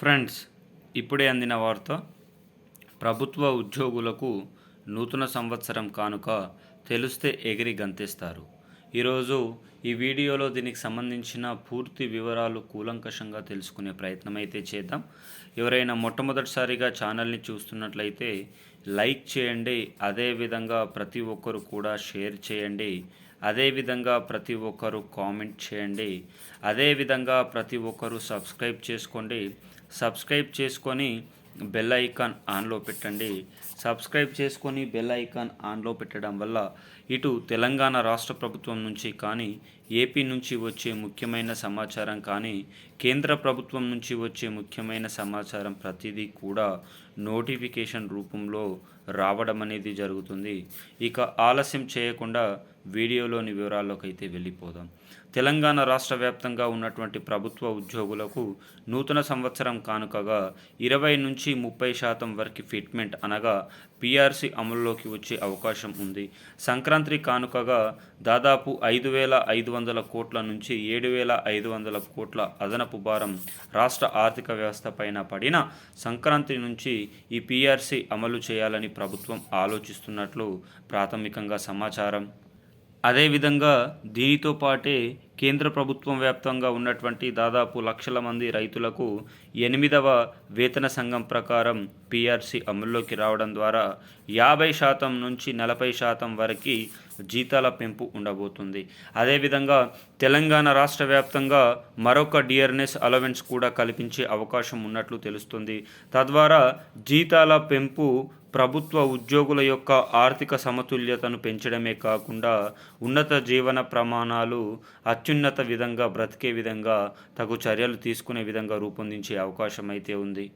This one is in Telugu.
ఫ్రెండ్స్ ఇప్పుడే అందిన వార్త ప్రభుత్వ ఉద్యోగులకు నూతన సంవత్సరం కానుక తెలిస్తే ఎగిరి గంతేస్తారు. ఈరోజు ఈ వీడియోలో దీనికి సంబంధించిన పూర్తి వివరాలు కూలంకషంగా తెలుసుకునే ప్రయత్నం అయితే చేద్దాం. ఎవరైనా మొట్టమొదటిసారిగా ఛానల్ని చూస్తున్నట్లయితే లైక్ చేయండి అదేవిధంగా ప్రతి ఒక్కరు కూడా షేర్ చేయండి అదేవిధంగా ప్రతి ఒక్కరు కామెంట్ చేయండి అదేవిధంగా ప్రతి ఒక్కరు సబ్స్క్రైబ్ చేసుకోండి. సబ్స్క్రైబ్ చేసుకొని బెల్ ఐకాన్ ఆన్లో పెట్టండి. సబ్స్క్రైబ్ చేసుకొని బెల్ ఐకాన్ ఆన్లో పెట్టడం వల్ల ఇటు తెలంగాణ రాష్ట్ర ప్రభుత్వం నుంచి కానీ ఏపీ నుంచి వచ్చే ముఖ్యమైన సమాచారం కానీ కేంద్ర ప్రభుత్వం నుంచి వచ్చే ముఖ్యమైన సమాచారం ప్రతిదీ కూడా నోటిఫికేషన్ రూపంలో రావడం అనేది జరుగుతుంది. ఇక ఆలస్యం చేయకుండా వీడియోలోని వివరాల్లోకి అయితే వెళ్ళిపోదాం. తెలంగాణ రాష్ట్ర వ్యాప్తంగా ఉన్నటువంటి ప్రభుత్వ ఉద్యోగులకు నూతన సంవత్సరం కానుకగా ఇరవై నుంచి ముప్పై శాతం వరకు ఫిట్మెంట్ అనగా పీఆర్సీ అమలులోకి వచ్చే అవకాశం ఉంది. సంక్రాంతి కానుకగా దాదాపు ఐదు వేల ఐదు వందల కోట్ల నుంచి ఏడు వేల ఐదు వందల కోట్ల అదనపు భారం రాష్ట్ర ఆర్థిక వ్యవస్థ పైన పడిన సంక్రాంతి నుంచి ఈ పీఆర్సీ అమలు చేయాలని ప్రభుత్వం ఆలోచిస్తున్నట్లు ప్రాథమికంగా సమాచారం. అదేవిధంగా దీనితో పాటే కేంద్ర ప్రభుత్వం వ్యాప్తంగా ఉన్నటువంటి దాదాపు లక్షల మంది రైతులకు ఎనిమిదవ వేతన సంఘం ప్రకారం పిఆర్సి అమల్లోకి రావడం ద్వారా యాభై శాతం నుంచి నలభై శాతం వరకు జీతాల పెంపు ఉండబోతుంది. అదేవిధంగా తెలంగాణ రాష్ట్ర వ్యాప్తంగా మరొక డియర్నెస్ అలవెన్స్ కూడా కల్పించే అవకాశం ఉన్నట్లు తెలుస్తుంది. తద్వారా జీతాల పెంపు ప్రభుత్వ ఉద్యోగుల యొక్క ఆర్థిక సమతుల్యతను పెంచడమే కాకుండా ఉన్నత జీవన ప్రమాణాలు అత్యున్నత విధంగా బ్రతికే విధంగా తగు చర్యలు తీసుకునే విధంగా రూపొందించే అవకాశం అయితే ఉంది.